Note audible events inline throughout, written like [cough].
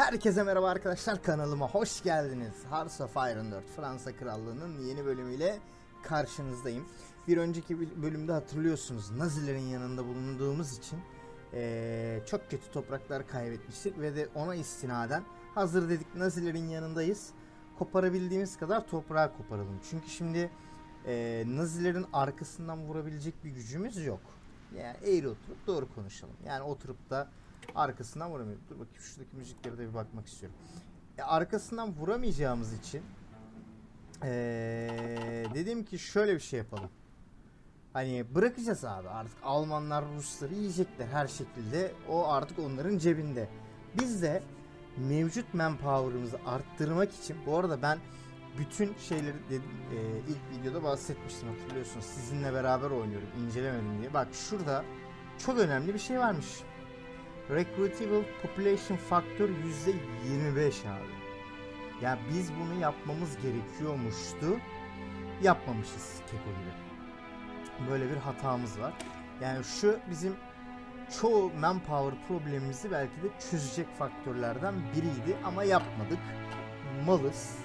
Herkese merhaba arkadaşlar kanalıma hoş geldiniz. Hearts of Iron 4 Fransa Krallığı'nın yeni bölümüyle karşınızdayım. Bir önceki böl- bölümde hatırlıyorsunuz Nazilerin yanında bulunduğumuz için eee, çok kötü topraklar kaybetmiştik ve de ona istinaden hazır dedik Nazilerin yanındayız. Koparabildiğimiz kadar toprağı koparalım. Çünkü şimdi eee, Nazilerin arkasından vurabilecek bir gücümüz yok. Yani eğri oturup doğru konuşalım. Yani oturup da arkasından vuramıyoruz. Dur bakayım şuradaki müziklere de bir bakmak istiyorum. E, arkasından vuramayacağımız için eee, dedim ki şöyle bir şey yapalım. Hani bırakacağız abi artık Almanlar Rusları yiyecekler her şekilde. O artık onların cebinde. Biz de mevcut manpower'ımızı arttırmak için bu arada ben bütün şeyleri dedim, e, ilk videoda bahsetmiştim hatırlıyorsunuz. Sizinle beraber oynuyorum incelemedim diye. Bak şurada çok önemli bir şey varmış. Recruitable Population Factor %25 abi. Ya biz bunu yapmamız gerekiyormuştu. Yapmamışız Keko gibi. Böyle bir hatamız var. Yani şu bizim çoğu manpower problemimizi belki de çözecek faktörlerden biriydi ama yapmadık. Malız.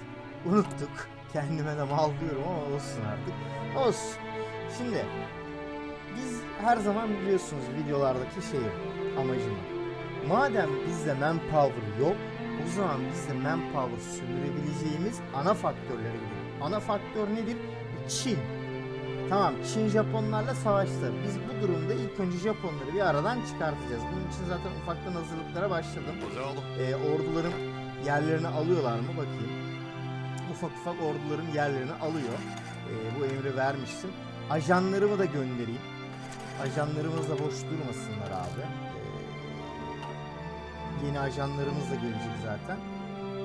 Unuttuk. Kendime de mal diyorum ama olsun artık. Olsun. Şimdi biz her zaman biliyorsunuz videolardaki şeyi amacımı. Madem bizde manpower yok, o zaman bizde manpower sömürebileceğimiz ana faktörlere gidelim. Ana faktör nedir? Çin. Tamam Çin Japonlarla savaştı. Biz bu durumda ilk önce Japonları bir aradan çıkartacağız. Bunun için zaten ufaktan hazırlıklara başladım. Ee, orduların yerlerini alıyorlar mı bakayım. Ufak ufak orduların yerlerini alıyor. Ee, bu emri vermiştim. Ajanlarımı da göndereyim. Ajanlarımız da boş durmasınlar abi. Yeni ajanlarımız da gelecek zaten.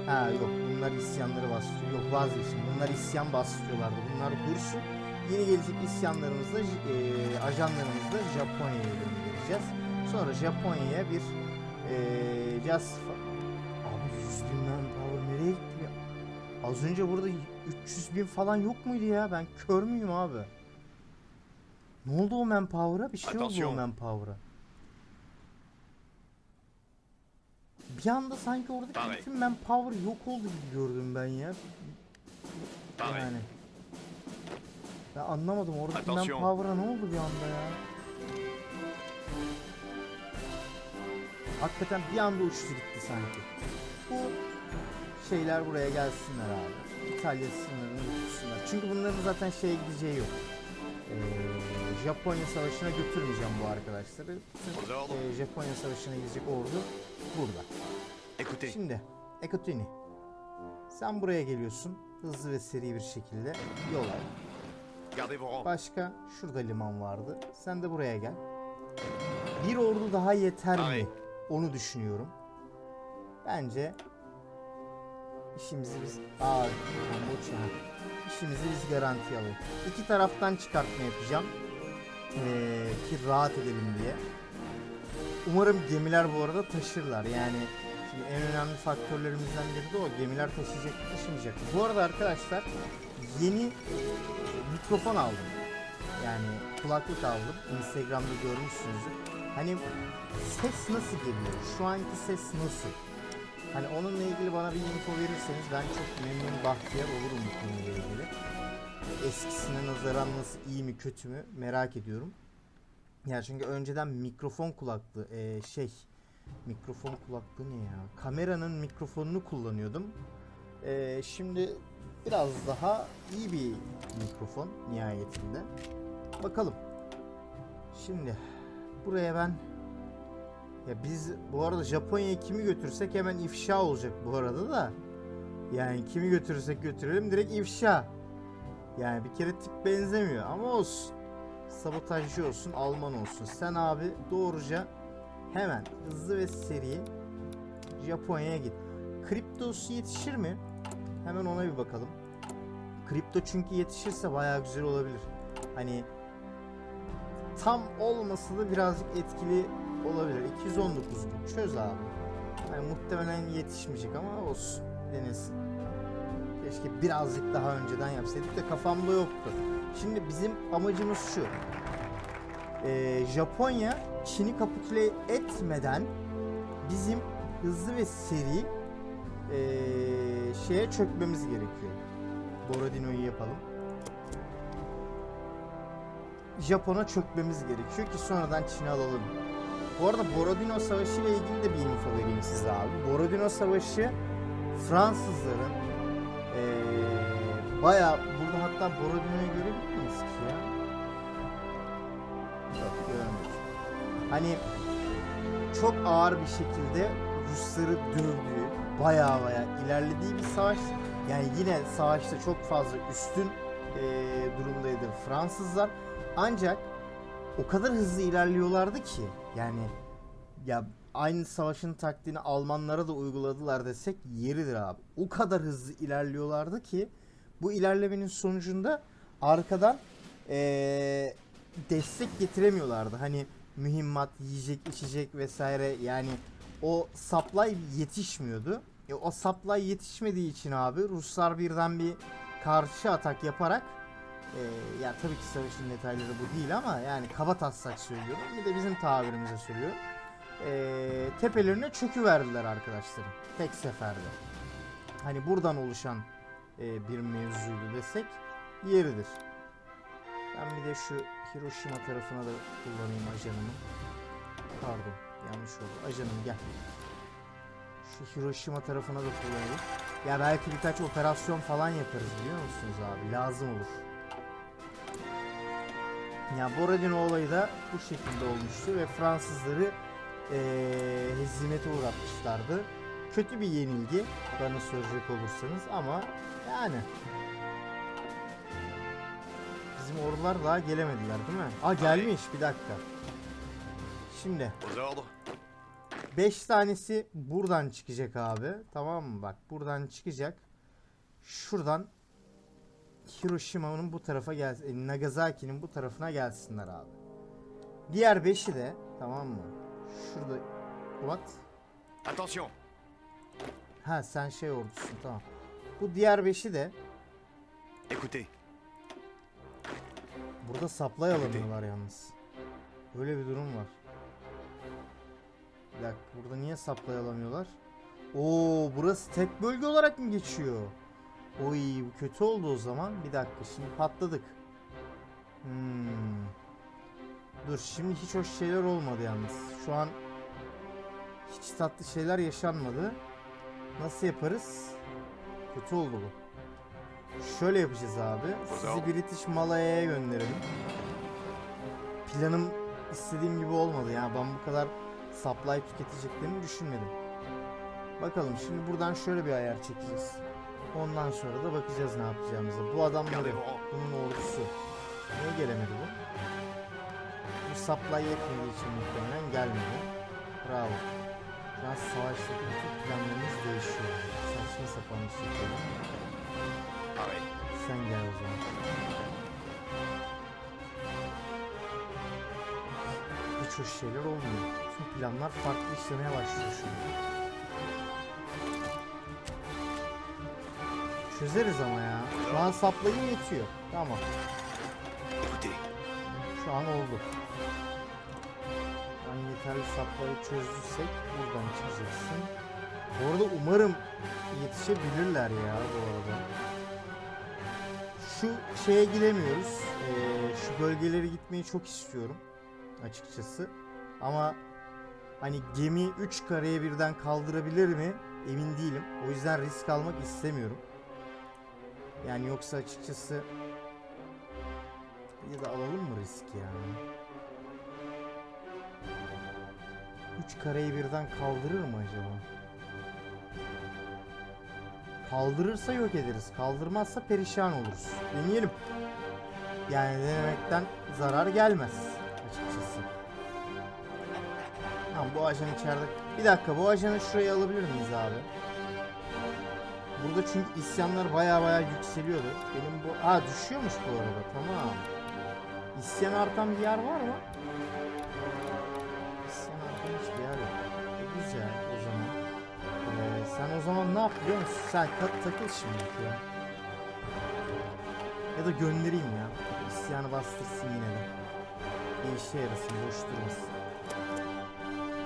Ha yok bunlar isyanları bastırıyor. Yok vazgeçin. Bunlar isyan bastırıyorlardı. Bunlar dursun. Yeni gelecek isyanlarımızda e, ajanlarımızda Japonya'ya göndereceğiz. Sonra Japonya'ya bir e, just Abi 100 bin manpower nereye gitti ya? Az önce burada 300 bin falan yok muydu ya? Ben kör müyüm abi? Ne oldu o manpower'a? Bir şey oldu o Attention. manpower'a. Bir anda sanki oradaki Pareil. bütün manpower yok oldu gibi gördüm ben ya. Yani. Ben anlamadım oradaki Attention. manpower'a ne oldu bir anda ya? Hakikaten bir anda uçtu gitti sanki. Bu şeyler buraya gelsinler abi. İtalya sınırını tutsunlar. Çünkü bunların zaten şeye gideceği yok. Ee, Japonya savaşına götürmeyeceğim bu arkadaşları. Bütün e, Japonya savaşına gidecek ordu burada. Écoutez, Şimdi Ekotini. Sen buraya geliyorsun. Hızlı ve seri bir şekilde yol al. Başka şurada liman vardı. Sen de buraya gel. Bir ordu daha yeter mi? Onu düşünüyorum. Bence işimizi biz Aa. İşimizi biz garantiye alalım. İki taraftan çıkartma yapacağım. Ee, ki rahat edelim diye. Umarım gemiler bu arada taşırlar. Yani şimdi en önemli faktörlerimizden biri de o. Gemiler taşıyacak taşımayacak? Bu arada arkadaşlar yeni e, mikrofon aldım. Yani kulaklık aldım. Instagram'da görmüşsünüzdür. Hani ses nasıl geliyor? Şu anki ses nasıl? Hani onunla ilgili bana bir info verirseniz ben çok memnun bahtiyar olurum bu konuyla ilgili. Eskisine nazaran nasıl iyi mi kötü mü merak ediyorum. Ya çünkü önceden mikrofon kulaklığı eee, şey mikrofon kulaklığı ne ya? Kameranın mikrofonunu kullanıyordum. Eee, şimdi biraz daha iyi bir mikrofon nihayetinde. Bakalım. Şimdi buraya ben ya biz bu arada Japonya'ya kimi götürsek hemen ifşa olacak bu arada da. Yani kimi götürürsek götürelim direkt ifşa. Yani bir kere tip benzemiyor ama olsun. Sabotajcı olsun, Alman olsun. Sen abi doğruca hemen hızlı ve seri Japonya'ya git. Kriptosu yetişir mi? Hemen ona bir bakalım. Kripto çünkü yetişirse bayağı güzel olabilir. Hani tam olmasa da birazcık etkili olabilir. 219 gün çöz abi. Yani muhtemelen yetişmeyecek ama olsun. Denesin. Keşke birazcık daha önceden yapsaydık da kafamda yoktu. Şimdi bizim amacımız şu. Ee, Japonya Çin'i kapitüle etmeden bizim hızlı ve seri eee, şeye çökmemiz gerekiyor. Borodino'yu yapalım. Japon'a çökmemiz gerekiyor ki sonradan Çin'i alalım. Bu arada Borodino Savaşı ile ilgili de bir info vereyim size abi. Borodino Savaşı Fransızların eee bayağı burada hatta Borodino'yu görebilir miyiz ki ya? Hani çok ağır bir şekilde Rusları dövdüğü, bayağı bayağı ilerlediği bir savaş. Yani yine savaşta çok fazla üstün eee durumdaydı Fransızlar. Ancak o kadar hızlı ilerliyorlardı ki yani ya aynı savaşın taktiğini Almanlara da uyguladılar desek yeridir abi. O kadar hızlı ilerliyorlardı ki bu ilerlemenin sonucunda arkadan eee, destek getiremiyorlardı. Hani mühimmat, yiyecek, içecek vesaire yani o supply yetişmiyordu. E, o supply yetişmediği için abi Ruslar birden bir karşı atak yaparak e, ya tabii ki savaşın detayları bu değil ama yani kaba taslak söylüyorum. Bir de bizim tabirimize söylüyorum. E, tepelerine çöküverdiler arkadaşlarım. Tek seferde. Hani buradan oluşan e, bir mevzuydu desek yeridir. Ben bir de şu Hiroşima tarafına da kullanayım ajanımı. Pardon yanlış oldu. Ajanım gel. Şu Hiroşima tarafına da kullanayım. Ya belki birkaç operasyon falan yaparız biliyor musunuz abi? Lazım olur. Ya Borodino olayı da bu şekilde olmuştu ve Fransızları eee hezimete uğratmışlardı. Kötü bir yenilgi bana soracak olursanız ama yani bizim ordular daha gelemediler değil mi? Aa gelmiş bir dakika. Şimdi Aux ordres 5 tanesi buradan çıkacak abi. Tamam mı? Bak buradan çıkacak. Şuradan Hiroşima'nın bu tarafa gelsin. Nagasaki'nin bu tarafına gelsinler abi. Diğer 5'i de tamam mı? Şurada What? Attention Ha sen şey ordusun tamam. Bu diğer 5'i de Écoutez, burada supply alamıyorlar yalnız. Böyle bir durum var. Bir dakika burada niye supply alamıyorlar? Oo burası tek bölge olarak mı geçiyor? Oy bu kötü oldu o zaman. Bir dakika şimdi patladık. Hmm. Dur şimdi hiç hoş şeyler olmadı yalnız. Şu an hiç tatlı şeyler yaşanmadı. Nasıl yaparız? Kötü oldu bu. Şöyle yapacağız abi. Sizi British Malaya'ya gönderelim. Planım istediğim gibi olmadı ya. Ben bu kadar supply tüketeceklerini düşünmedim. Bakalım şimdi buradan şöyle bir ayar çekeceğiz. Ondan sonra da bakacağız ne yapacağımıza. Bu vos rangs. bunun ordusu. Niye gelemedi bu? Bu supply yetmediği için muhtemelen gelmedi. Bravo. Şu an savaştaki bütün planlarımız değişiyor. Saçma sapan bir şekilde. Pareil. Sen gel o zaman. Hiç hoş şeyler olmuyor. Tüm planlar farklı işlemeye başlıyor an. Çözeriz ama ya. Şu an saplayın yetiyor. Tamam. Şu an oldu. An yeterli saplayı çözdüysek buradan çıkacaksın. Bu arada umarım yetişebilirler ya bu arada. Şu şeye giremiyoruz. Ee, şu bölgelere gitmeyi çok istiyorum açıkçası. Ama hani gemi 3 kareye birden kaldırabilir mi emin değilim. O yüzden risk almak istemiyorum. Yani yoksa açıkçası ya da alalım mı risk yani? 3 kareyi birden kaldırır mı acaba? Kaldırırsa yok ederiz. Kaldırmazsa perişan oluruz. Deneyelim. Yani denemekten zarar gelmez açıkçası. Tamam bu ajan içeride. Bir dakika bu ajanı şuraya alabilir miyiz abi? Burada çünkü isyanlar baya baya yükseliyordu. Benim bu... Ha düşüyormuş bu arada tamam. İsyan artan bir yer var mı? O zaman ne yap biliyor musun? Sen kat takıl şimdi ya. Ya da göndereyim ya. İsyanı bastırsın yine de. Bir işe yarasın, boş durmasın.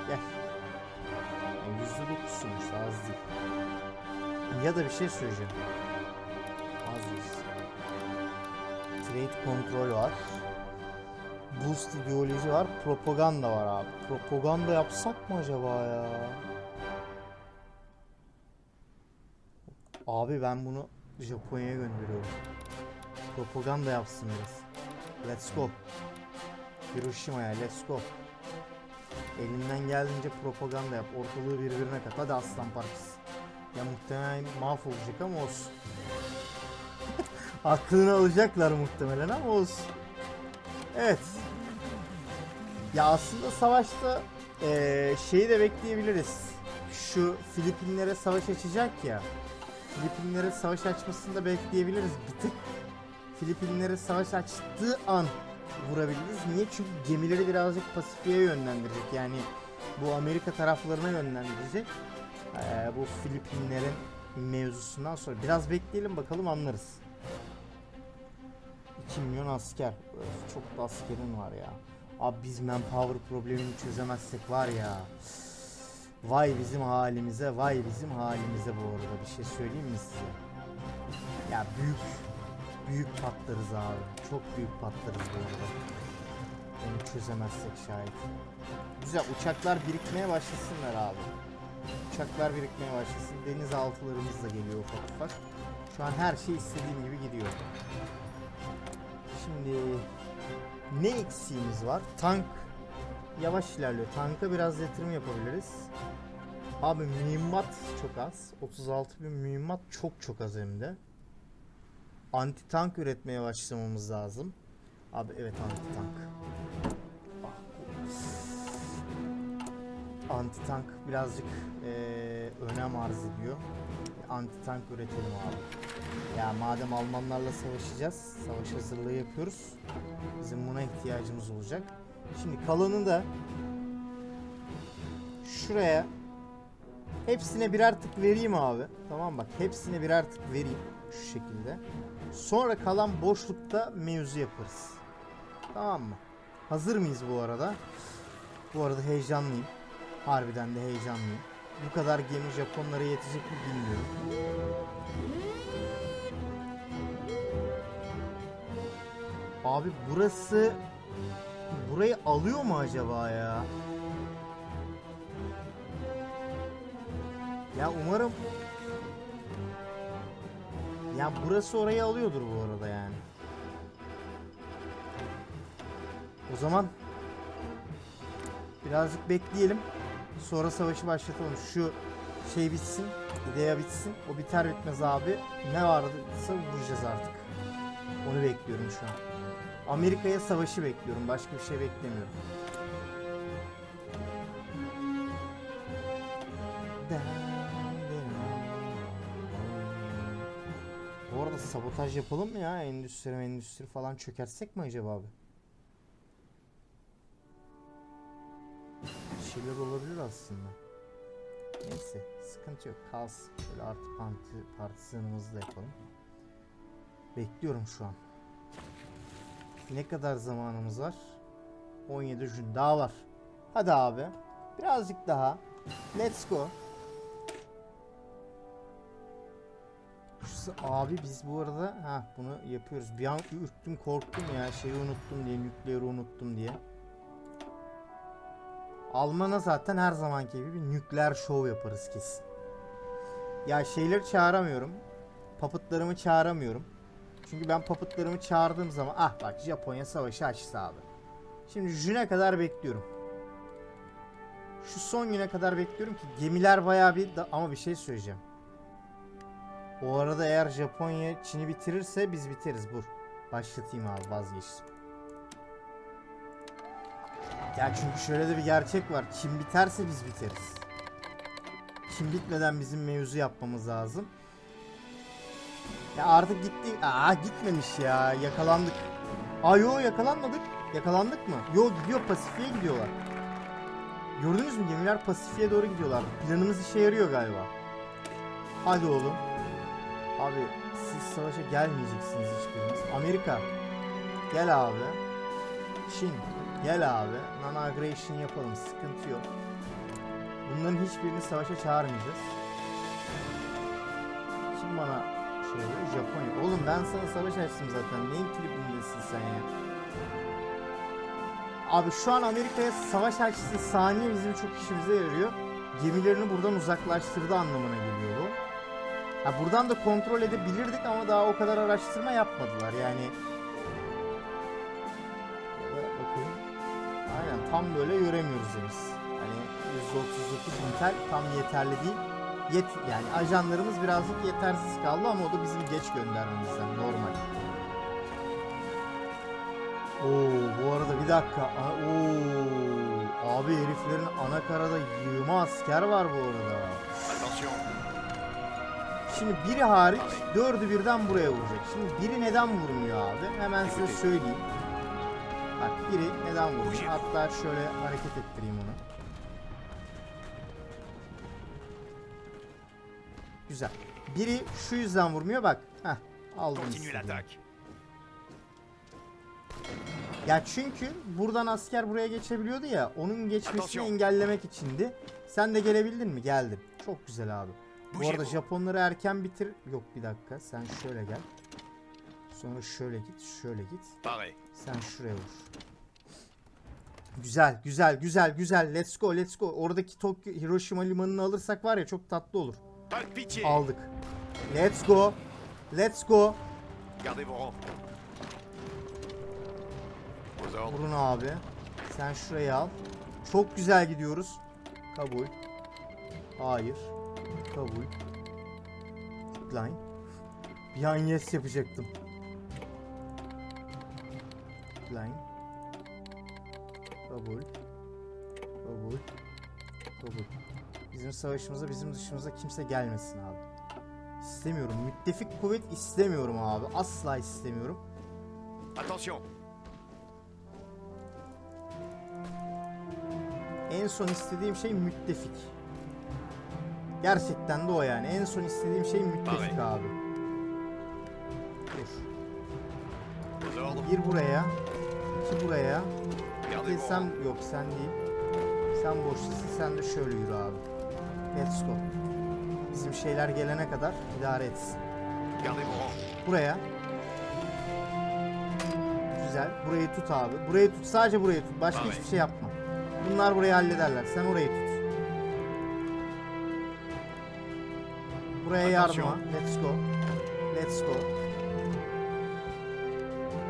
Gel. Yani %9'sumuş az değil. Ya da bir şey söyleyeceğim. Vazgeç. Trade kontrol var. Boost ideoloji var. Propaganda var abi. Propaganda yapsak mı acaba ya? Abi ben bunu Japonya'ya gönderiyorum. Propaganda yapsın biraz. Let's go. Hiroşima'ya let's go. Elinden geldiğince propaganda yap. Ortalığı birbirine kat. Hadi aslan parçası. Ya muhtemelen mahvolacak ama olsun. [laughs] Aklını alacaklar muhtemelen ama olsun. Evet. Ya aslında savaşta eee, şeyi de bekleyebiliriz. Şu Filipinlere savaş açacak ya. Filipinlere savaş açmasını da bekleyebiliriz bir tık. Filipinlere savaş açtığı an vurabiliriz. Niye? Çünkü gemileri birazcık Pasifik'e yönlendirecek. Yani bu Amerika taraflarına yönlendirecek. Ee, bu Filipinlerin mevzusundan sonra biraz bekleyelim bakalım anlarız. 2 milyon asker. Öf, çok da askerin var ya. Abi biz manpower problemini çözemezsek var ya. Vay bizim halimize, vay bizim halimize bu arada bir şey söyleyeyim mi size? Ya büyük, büyük patlarız abi. Çok büyük patlarız bu arada. Onu çözemezsek şayet. Güzel uçaklar birikmeye başlasınlar abi. Uçaklar birikmeye başlasın. Denizaltılarımız da geliyor ufak ufak. Şu an her şey istediğim gibi gidiyor. Şimdi ne eksiğimiz var? Tank yavaş ilerliyor. Tanka biraz yatırım yapabiliriz. Abi mühimmat çok az. 36 bin mühimmat çok çok az hem de. Anti tank üretmeye başlamamız lazım. Abi evet anti tank. Anti tank birazcık eee, önem arz ediyor. Anti tank üretelim abi. Ya madem Almanlarla savaşacağız, savaş hazırlığı yapıyoruz. Bizim buna ihtiyacımız olacak. Şimdi kalanı da şuraya hepsine birer tık vereyim abi. Tamam bak hepsine birer tık vereyim şu şekilde. Sonra kalan boşlukta mevzu yaparız. Tamam mı? Hazır mıyız bu arada? Bu arada heyecanlıyım. Harbiden de heyecanlıyım. Bu kadar gemi Japonlara yetecek mi bilmiyorum. Abi burası burayı alıyor mu acaba ya? Ya umarım ya burası orayı alıyordur bu arada yani. O zaman birazcık bekleyelim. Sonra savaşı başlatalım. Şu şey bitsin. idea bitsin. O biter bitmez abi. Ne varsa vuracağız artık. Onu bekliyorum şu an. Amerika'ya savaşı bekliyorum. Başka bir şey beklemiyorum. Sabotaj yapalım mı ya? Endüstri endüstri falan çökertsek mi acaba abi? Bir şeyler olabilir aslında. Neyse sıkıntı yok kalsın. Şöyle artı parti, partisyanımızı da yapalım. Bekliyorum şu an. Ne kadar zamanımız var? 17 gün daha var. Hadi abi. Birazcık daha. Let's go. Abi biz bu arada ha bunu yapıyoruz. Bir an ürktüm korktum ya şeyi unuttum diye nükleeri unuttum diye. Alman'a zaten her zamanki gibi bir nükleer şov yaparız kesin. Ya şeyleri çağıramıyorum. Papıtlarımı çağıramıyorum. Çünkü ben papıtlarımı çağırdığım zaman ah bak Japonya savaşı açtı abi. Şimdi Jün'e kadar bekliyorum. Şu son güne kadar bekliyorum ki gemiler bayağı bir ama bir şey söyleyeceğim. O arada eğer Japonya Çin'i bitirirse biz biteriz Bur. Başlatayım abi vazgeçtim. Ya çünkü şöyle de bir gerçek var. Çin biterse biz biteriz. Çin bitmeden bizim mevzu yapmamız lazım. Ya artık gitti. Aa gitmemiş ya. Yakalandık. Aa yo yakalanmadık. Yakalandık mı? Yo gidiyor Pasifik'e gidiyorlar. Gördünüz mü gemiler Pasifik'e doğru gidiyorlar. Planımız işe yarıyor galiba. Hadi oğlum. Abi siz savaşa gelmeyeceksiniz hiçbiriniz. Amerika. Gel abi. Çin. Gel abi. Non-aggression yapalım. Sıkıntı yok. Bunların hiçbirini savaşa çağırmayacağız. Kim bana şey oluyor? Japonya. Oğlum ben sana savaş açtım zaten. Neyin tribindesin sen ya? Abi şu an Amerika'ya savaş açtı saniye bizim çok işimize yarıyor. Gemilerini buradan uzaklaştırdı anlamına geliyor bu. Ha buradan da kontrol edebilirdik ama daha o kadar araştırma yapmadılar yani. Ya da bakayım. Aynen tam böyle göremiyoruz biz. Hani 139 Intel tam yeterli değil. Yet yani ajanlarımız birazcık yetersiz kaldı ama o da bizim geç göndermemizden normal. Oo bu arada bir dakika. Oo abi heriflerin ana karada yığma asker var bu arada. Attention. Şimdi biri hariç dördü birden buraya vuracak. Şimdi biri neden vurmuyor abi? Hemen size söyleyeyim. Bak biri neden vurmuyor? Hatta şöyle hareket ettireyim onu. Güzel. Biri şu yüzden vurmuyor bak. Heh aldım. Ya çünkü buradan asker buraya geçebiliyordu ya. Onun geçmesini engellemek içindi. Sen de gelebildin mi? Geldin. Çok güzel abi. Bu arada. Japonları erken bitir. Yok bir dakika. Sen şöyle gel. Sonra şöyle git. Şöyle git. Sen şuraya vur. Güzel, güzel, güzel, güzel. Let's go, let's go. Oradaki Tokyo Hiroşima limanını alırsak var ya çok tatlı olur. Aldık. Let's go. Let's go. Vurun abi. Sen şurayı al. Çok güzel gidiyoruz. Kabul. Hayır. Kabul. Line. Bir an yes yapacaktım. Line. Kabul. Kabul. Kabul. Bizim savaşımıza bizim dışımıza kimse gelmesin abi. İstemiyorum. Müttefik kuvvet istemiyorum abi. Asla istemiyorum. Attention. En son istediğim şey müttefik. Gerçekten de o yani. En son istediğim şey müttefik abi. Dur. Bir buraya. iki buraya. Bir sen yok sen değil. Sen boştasın sen de şöyle yürü abi. Let's go. Bizim şeyler gelene kadar idare etsin. Buraya. Güzel. Burayı tut abi. Burayı tut. Sadece burayı tut. Başka hiçbir şey yapma. Bunlar burayı hallederler. Sen orayı tut. Buraya yardıma. Attention. Let's go. Let's go.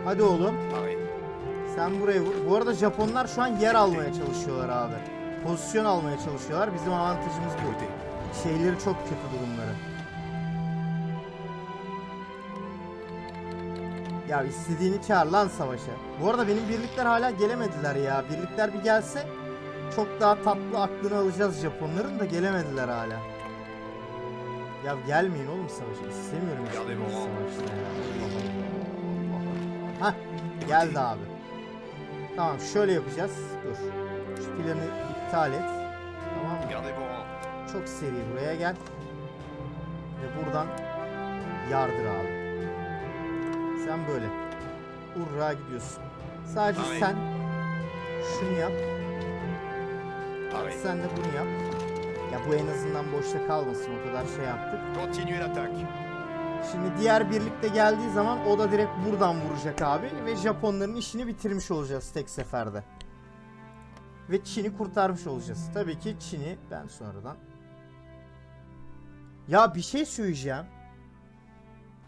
Hadi oğlum. Paré. Sen buraya vur. Bu arada Japonlar şu an yer almaya çalışıyorlar abi. Pozisyon almaya çalışıyorlar. Bizim avantajımız bu. Şeyleri çok kötü durumları. Ya istediğini çağır lan savaşa. Bu arada benim birlikler hala gelemediler ya. Birlikler bir gelse çok daha tatlı aklını alacağız Japonların da gelemediler hala. Ya gelmeyin oğlum savaşa. İstemiyorum vos rangs. savaşta ya. Hah geldi abi. Tamam şöyle yapacağız. Dur. Şu planı iptal et. Tamam mı? Çok seri buraya gel. Ve buradan yardır abi. Sen böyle. Urra gidiyorsun. Sadece sen şunu yap. Sen de bunu yap. Ya bu en azından boşta kalmasın. O kadar şey yaptık. Continuez l'attaque. Şimdi diğer birlik de geldiği zaman o da direkt buradan vuracak abi. Ve Japonların işini bitirmiş olacağız tek seferde. Ve Çin'i kurtarmış olacağız. Tabii ki Çin'i ben sonradan. Ya bir şey söyleyeceğim.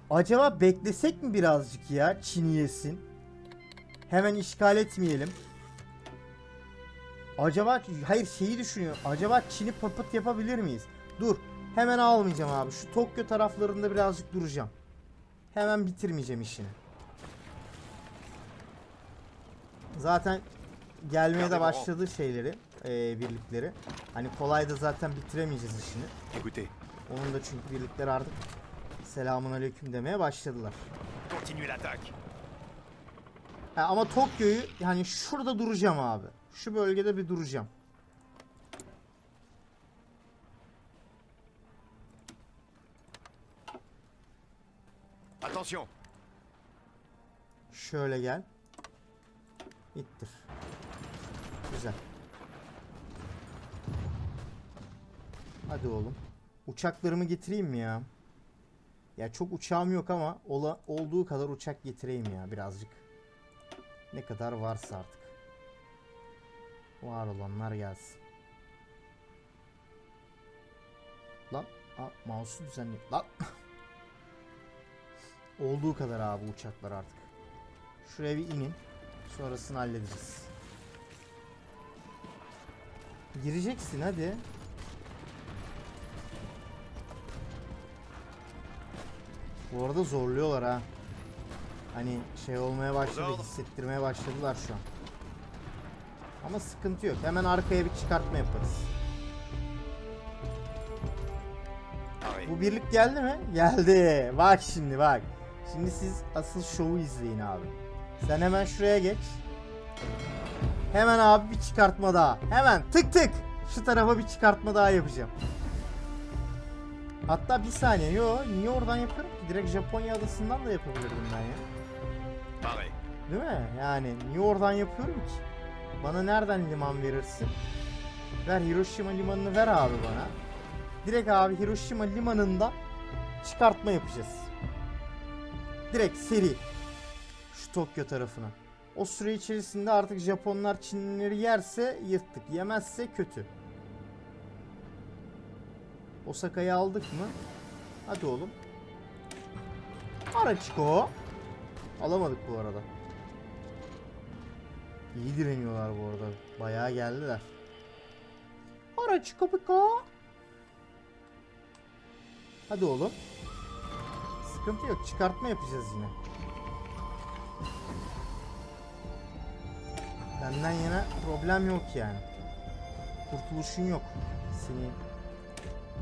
Acaba beklesek mi birazcık ya Çin'i yesin? Hemen işgal etmeyelim. Acaba hayır şeyi düşünüyorum. Acaba Çin'i papıt yapabilir miyiz? Dur. Hemen almayacağım abi. Şu Tokyo taraflarında birazcık duracağım. Hemen bitirmeyeceğim işini. Zaten gelmeye de başladı şeyleri, eee, birlikleri. Hani kolay da zaten bitiremeyeceğiz işini. Onun da çünkü birlikler artık selamun aleyküm demeye başladılar. Ha, ama Tokyo'yu hani şurada duracağım abi. Şu bölgede bir duracağım. Attention. Şöyle gel. İttir. Güzel. Hadi oğlum. Uçaklarımı getireyim mi ya? Ya çok uçağım yok ama ola, olduğu kadar uçak getireyim ya birazcık. Ne kadar varsa artık. Var olanlar gelsin. Lan Aa, mouse'u düzenli. Lan. [laughs] Olduğu kadar abi uçaklar artık. Şuraya bir inin. Sonrasını hallederiz. Gireceksin hadi. Bu arada zorluyorlar ha. Hani şey olmaya başladı, hissettirmeye başladılar şu an. Ama sıkıntı yok. Hemen arkaya bir çıkartma yaparız. Bu birlik geldi mi? Geldi. Bak şimdi bak. Şimdi siz asıl şovu izleyin abi. Sen hemen şuraya geç. Hemen abi bir çıkartma daha. Hemen tık tık. Şu tarafa bir çıkartma daha yapacağım. Hatta bir saniye. Yo niye oradan yapıyorum ki? Direkt Japonya adasından da yapabilirdim ben ya. Değil mi? Yani niye oradan yapıyorum ki? Bana nereden liman verirsin? Ver Hiroşima limanını ver abi bana. Direkt abi Hiroşima limanından çıkartma yapacağız. Direkt seri. Şu Tokyo tarafına. O süre içerisinde artık Japonlar Çinlileri yerse yırttık. Yemezse kötü. Osaka'yı aldık mı? Hadi oğlum. Araçiko. Alamadık bu arada. İyi direniyorlar bu arada. Bayağı geldiler. Araçiko piko. Hadi oğlum. Sıkıntı yok. Çıkartma yapacağız yine. Benden yana problem yok yani. Kurtuluşun yok. Senin.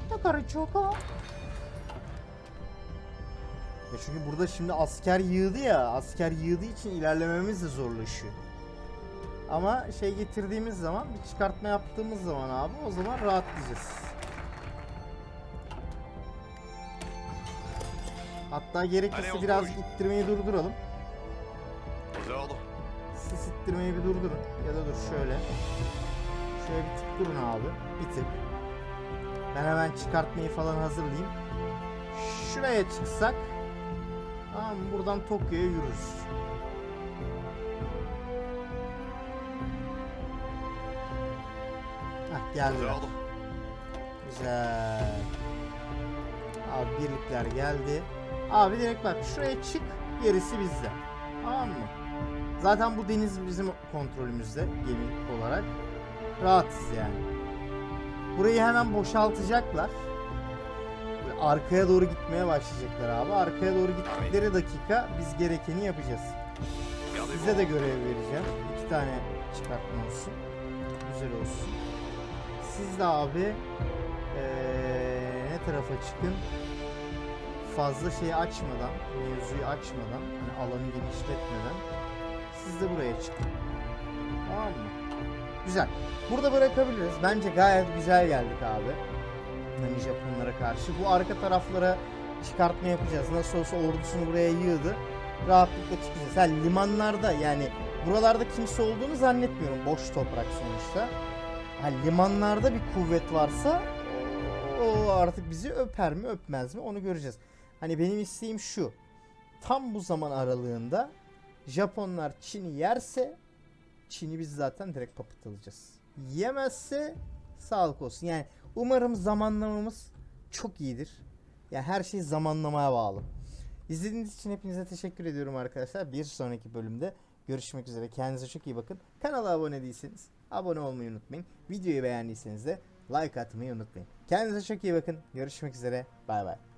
Takarı çoka. Ya çünkü burada şimdi asker yığdı ya. Asker yığdığı için ilerlememiz de zorlaşıyor. Ama şey getirdiğimiz zaman bir çıkartma yaptığımız zaman abi o zaman rahatlayacağız. Hatta gerekirse biraz ittirmeyi durduralım. Siz ittirmeyi bir durdurun. Ya da dur şöyle. Şöyle bir tık durun abi. Bir tık. Ben hemen çıkartmayı falan hazırlayayım. Şuraya çıksak. Tamam buradan Tokyo'ya yürürüz. Geldiler. ordres. Güzel. Abi birlikler geldi. Abi direkt bak şuraya çık gerisi bizde. Tamam mı? Zaten bu deniz bizim kontrolümüzde gemi olarak. Rahatız yani. Burayı hemen boşaltacaklar. Böyle arkaya doğru gitmeye başlayacaklar abi. Arkaya doğru gittikleri dakika biz gerekeni yapacağız. Size de görev vereceğim. İki tane çıkartma olsun. Güzel olsun. Siz de abi eee, ne tarafa çıkın? Fazla şeyi açmadan, mevzuyu açmadan, hani alanı genişletmeden siz de buraya çıkın. Tamam mı? Güzel. Burada bırakabiliriz. Bence gayet güzel geldik abi. Hani Japonlara karşı. Bu arka taraflara çıkartma yapacağız. Nasıl olsa ordusunu buraya yığdı. Rahatlıkla çıkacağız. Ha, limanlarda yani buralarda kimse olduğunu zannetmiyorum. Boş toprak sonuçta. Ha, limanlarda bir kuvvet varsa o artık bizi öper mi öpmez mi onu göreceğiz. Hani benim isteğim şu. Tam bu zaman aralığında Japonlar Çin'i yerse Çin'i biz zaten direkt papıtlayacağız. Yemezse sağlık olsun. Yani umarım zamanlamamız çok iyidir. Yani her şey zamanlamaya bağlı. İzlediğiniz için hepinize teşekkür ediyorum arkadaşlar. Bir sonraki bölümde görüşmek üzere. Kendinize çok iyi bakın. Kanala abone değilseniz abone olmayı unutmayın. Videoyu beğendiyseniz de like atmayı unutmayın. Kendinize çok iyi bakın. Görüşmek üzere. Bay bay.